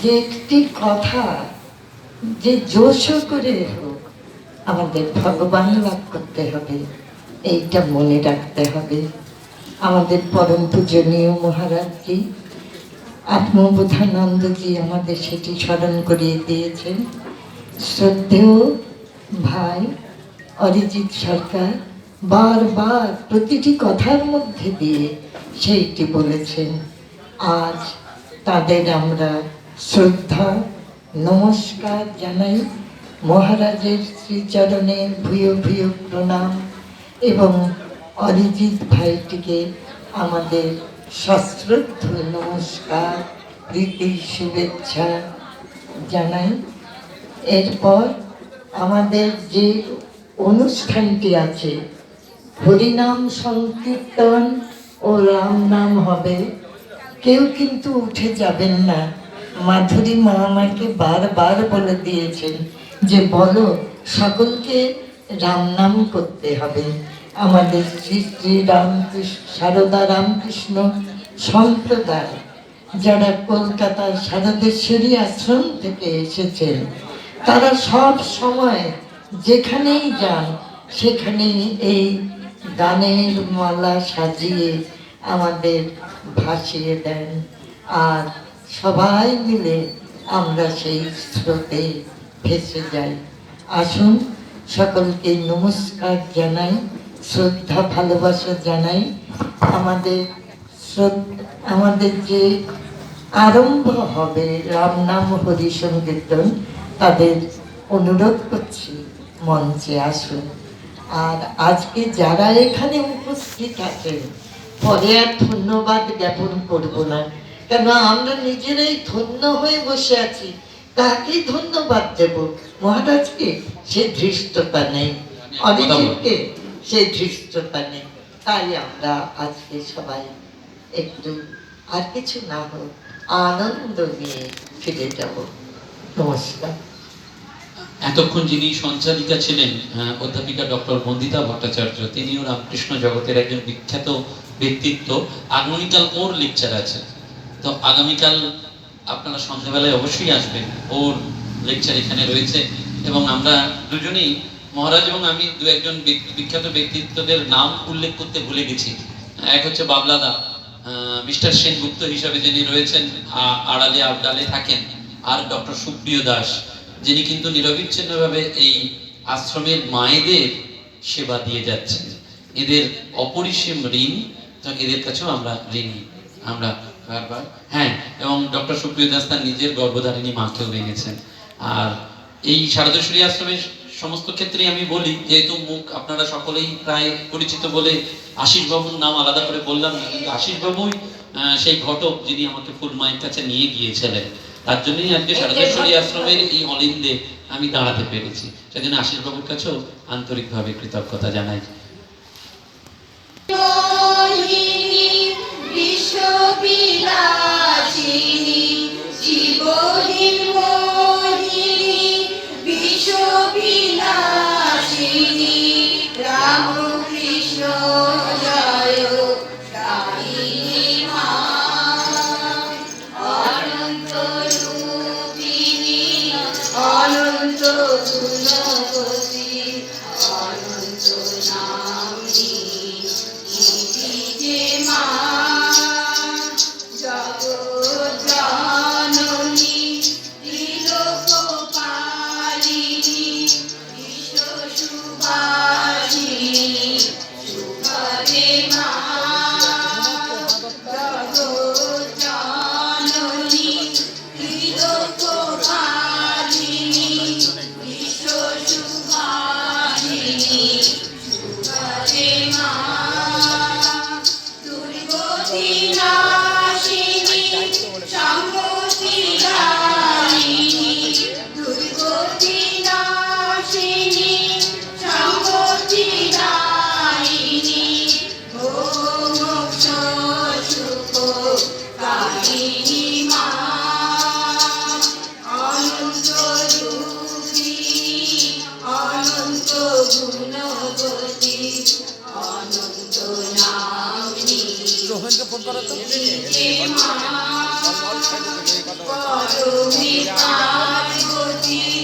যে একটি কথা, যে জোশ করে হোক, আমাদের ভগবান লাভ করতে হবে, এইটা মনে রাখতে হবে। আমাদের পরম পূজনীয় মহারাজজি আত্মবোধানন্দজি আমাদের সেটি স্মরণ করিয়ে দিয়েছেন। শ্রদ্ধেয় ভাই অরিজিৎ সরকার বারবার প্রতিটি কথার মধ্যে দিয়ে সেইটি বলেছেন, আজ তাদের আমরা শ্রদ্ধা, নমস্কার জানাই মহারাজের শ্রীচরণে ভূয় ভূয় প্রণাম এবং অরিজিৎ ভাইটিকে আমাদের সশ্রদ্ধ নমস্কার, প্রীতি শুভেচ্ছা জানাই। এরপর আমাদের যে অনুষ্ঠানটি আছে, হরিনাম সংকীর্তন ও রাম নাম হবে, কেউ কিন্তু উঠে যাবেন না। মাধুরী মা আমাকে বারবার বলে দিয়েছেন যে, বলো, সকলকে রাম নাম করতে হবে। আমাদের শ্রী শ্রী রামকৃষ্ণ, সারদা রামকৃষ্ণ সম্প্রদায় যারা কলকাতার সারদেশ্বরী আশ্রম থেকে এসেছেন, তারা সব সময় যেখানেই যান, সেখানেই এই গানের মালা সাজিয়ে আমাদের ভাসিয়ে দেন। আর সবাই মিলে আমরা সেই স্রোতে ভেসে যাই। আসুন সকলকে নমস্কার জানাই, শ্রদ্ধা, ভালোবাসা জানাই। আমাদের আমাদের যে আরম্ভ হবে রাম নাম হরি সংকীর্তন, তাদের অনুরোধ করছি মঞ্চে আসুন। আর আজকে যারা এখানে উপস্থিত আছেন, পরে আর ধন্যবাদ জ্ঞাপন করব না। কেন আমরা নিজেরাই ধন্য হয়ে বসে আছি। কাকে ধন্যবাদ দেব? মহারাজকে? সে ধৃষ্টতা নেই। অরিজিৎকে? সে ধৃষ্টতা নেই। তাই আমরা আজকে সবাই একটু আর কিছু না হোক, আনন্দ নিয়ে ফিরে যাব। নমস্কার। এতক্ষণ যিনি সঞ্চালিকা ছিলেন অধ্যাপিকা ডক্টর বন্দিতা ভট্টাচার্য, তিনিও রামকৃষ্ণ জগতের একজন বিখ্যাত ব্যক্তিত্ব আগামীকাল ওর লেকচার আছে তো আগামীকাল আপনারা সন্ধ্যাবেলায় অবশ্যই আসবেন। ওর লেকচার এখানে রয়েছে এবং আমরা দুজনেই, মহারাজ এবং আমি দু একজন বিখ্যাত ব্যক্তিত্বদের নাম উল্লেখ করতে ভুলে গেছি। এক হচ্ছে বাবলাদা মিস্টার সেনগুপ্ত হিসাবে যিনি রয়েছেন আড়ালে আবডালে থাকেন, আর ডক্টর সুপ্রিয় দাস, যিনি কিন্তু নিরবিচ্ছিন্নভাবে এই আশ্রমের মায়েদের সেবা দিয়ে যাচ্ছেন। এদের অপরিসীম ঋণ, তো এদের কাছেও আমরা ঋণী। আমরা বারবার। হ্যাঁ এবং ডক্টর সুপ্রিয় দাস তার নিজের গর্ভধারিণী মাকেও রেঙেছেন আর এই শারদেশ্বরী আশ্রমের সমস্ত ক্ষেত্রেই আমি বলি যেহেতু মুখ আপনারা সকলেই প্রায় পরিচিত বলে আশিস বাবুর নাম আলাদা করে বললাম না কিন্তু আশিস বাবুই আহ, সেই ঘটক যিনি আমাকে ফুল মায়ের কাছে নিয়ে গিয়েছিলেন। তার জন্যই আজকে শারদেশ্বরী আশ্রমের এই অলিন্দে আমি দাঁড়াতে পেরেছি। সেজন্য আশিস বাবুর কাছেও আন্তরিকভাবে কৃতজ্ঞতা জানাই। Pila. to buy. রোহনকে ফোন করো তো। যে